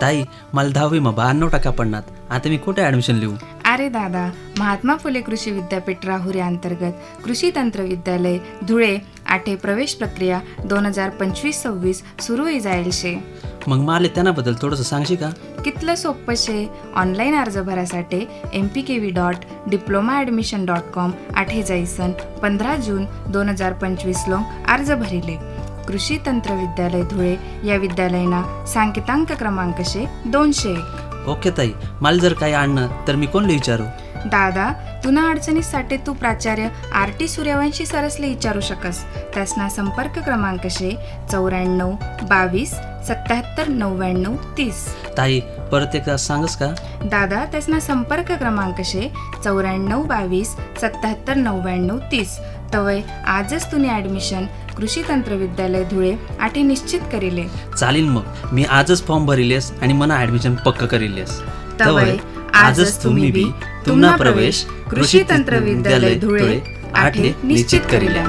ताई मला दहावीमा ब्याण्णव टक्का पडणार. आता मी कुठे ॲडमिशन लिहू? अरे दादा महात्मा फुले कृषी विद्यापीठ राहुरी अंतर्गत कृषी तंत्र विद्यालय धुळे आठे प्रवेश प्रक्रिया दोन हजार पंचवीस सव्वीस सुरू होई जाईल शे. मग मला त्यानाबद्दल थोडंसं सांगशी का? कितलं सोप्पं शे? ऑनलाईन अर्ज भरासाठी M P K V dot diploma admission dot com आठे जाईसन पंधरा जून दोन हजार पंचवीस लोक अर्ज भरिले. कृषी तंत्र विद्यालय धुळे या विद्यालयना सांकेतांक क्रमांक शे दोनशे एक. ओके ताई मला जर काही आणणं तर मी कोणला विचारू? दादा तुना अडचणीसाठी तू प्राचार्य आर टी सूर्यवंशी सरसले विचारू शकस. त्यासना संपर्क क्रमांक शे चौऱ्याण्णव बावीस सत्याहत्तर नव्याण्णव तीस. ताई परत एकदा सांगस का? दादा त्यासना संपर्क क्रमांक शे चौऱ्याण्णव बावीस सत्याहत्तर नव्याण्णव तीस. तवय आजच तुम्ही ॲडमिशन कृषी तंत्र विद्यालय धुळे आठे निश्चित करिले. चालेल मग. मी आजच फॉर्म भरिलेस आणि मना ॲडमिशन पक्क करिलेस. तवय आजच तुम्ही बी तुम्हा प्रवेश कृषी तंत्र विद्यालय धुळे आठे निश्चित करिल्या